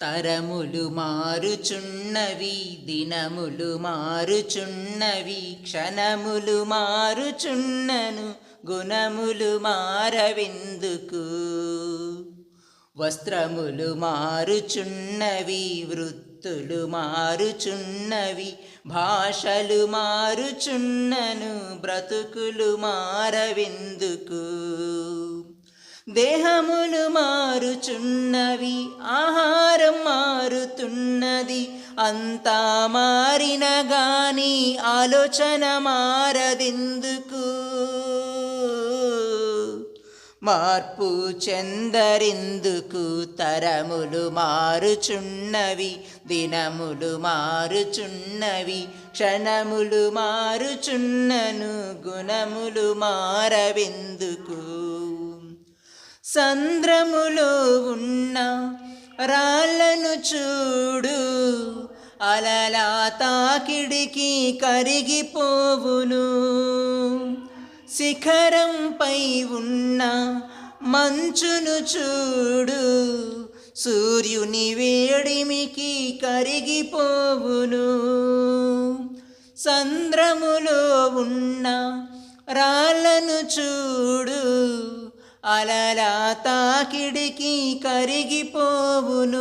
తరములు మారుచున్నవి దినములు మారుచున్నవి క్షణములు మారుచున్నను గుణములు మారవెందుకు? వస్త్రములు మారుచున్నవి వృత్తులు మారుచున్నవి భాషలు మారుచున్నను బ్రతుకులు మారవెందుకు? దేహములు మారుచున్నవి ఆహారం మారుతున్నది అంతా మారిన గాని ఆలోచన మారదెందుకు? మార్పు చెందరిందుకు? తరములు మారుచున్నవి దినములు మారుచున్నవి క్షణములు మారుచున్నను గుణములు మారవెందుకు? సంద్రములో ఉన్న రాళ్ళను చూడు. అలలా తాకిడికి కరిగిపోవును. శిఖరంపై ఉన్న మంచును చూడు. సూర్యుని వేడిమికి కరిగిపోవును. సంద్రములో ఉన్న రాళ్ళను చూడు. అలలా తాకిడికి కరిగిపోవును.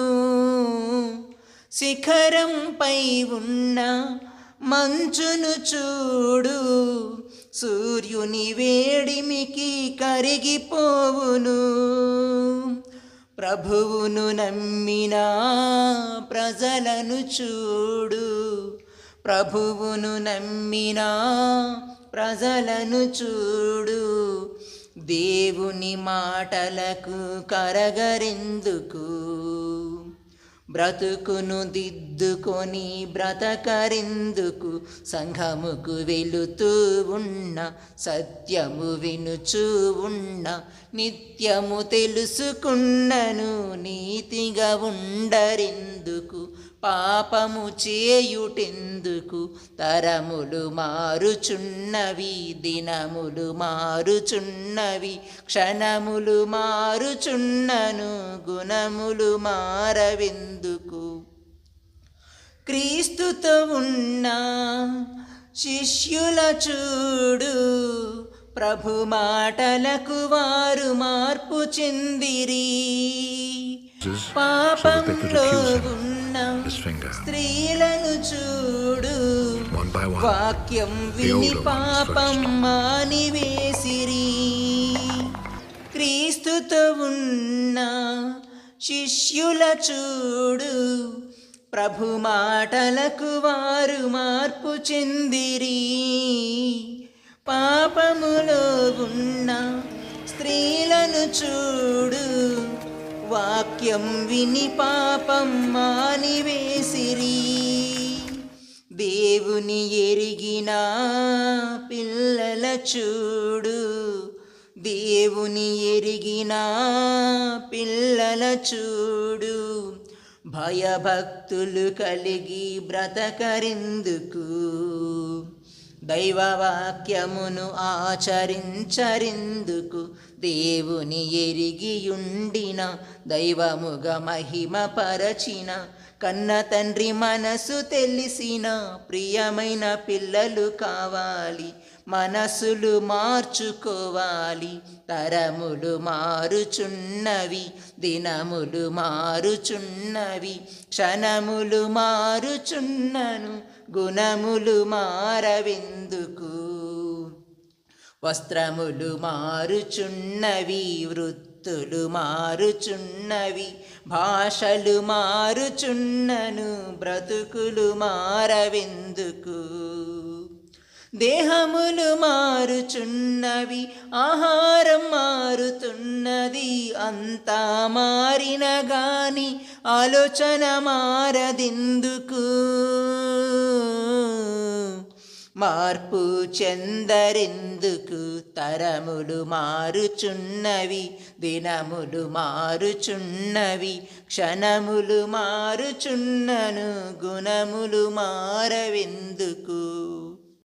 శిఖరంపై ఉన్న మంచును చూడు. సూర్యుని వేడిమికి కరిగిపోవును. ప్రభువును నమ్మిన ప్రజలను చూడు. ప్రభువును నమ్మిన ప్రజలను చూడు. దేవుని మాటలకు కరగరెందుకు? బ్రతుకును దిద్దుకొని బ్రతకరెందుకు? సంఘముకు వెళుతూ ఉన్న సత్యము వినుచూ ఉన్న నిత్యము తెలుసుకున్నను నీతిగా ఉండరెందుకు? పాపము చేయుటెందుకు తరములు మారుచున్నవి దినములు మారుచున్నవి క్షణములు మారుచున్నను గుణములు మారవెందుకు? క్రీస్తుతో ఉన్న శిష్యుల చూడు ప్రభు మాటలకు వారు మార్పు చెందిరి. పాపంలో ఉన్న his finger. స్త్రీలను చూడు. One by one, వాక్యం విని older ones పాపం first. క్రీస్తుతో ఉన్న శిష్యుల చూడు. ప్రభు మాటలకు వారు మార్పు చెందిరి. పాపములో ఉన్న స్త్రీలను చూడు. వాక్యం విని పాపం మానివేసిరి దేవుని ఎరిగిన పిల్లల చూడు దేవుని ఎరిగిన పిల్లల చూడు భయభక్తులు కలిగి బ్రతకరిందుకు దైవవాక్యమును ఆచరించరెందుకు దేవుని ఎరిగియుండిన దైవముగ మహిమ పరచిన కన్న తండ్రి మనసు తెలిసిన ప్రియమైన పిల్లలు కావాలి మనసులు మార్చుకోవాలి తరములు మారుచున్నవి దినములు మారుచున్నవి క్షణములు మారుచున్నను గుణములు మారవెందుకు? వస్త్రములు మారుచున్నవి వృత్తులు మారుచున్నవి భాషలు మారుచున్నను బ్రతుకులు మారవెందుకు? దేహములు మారుచున్నవి ఆహారం మారుతున్నది అంతా మారిన గాని ఆలోచన మారదెందుకు? మార్పు చెందరెందుకు? తరములు మారుచున్నవి దినములు మారుచున్నవి క్షణములు మారుచున్నను గుణములు మారవెందుకు?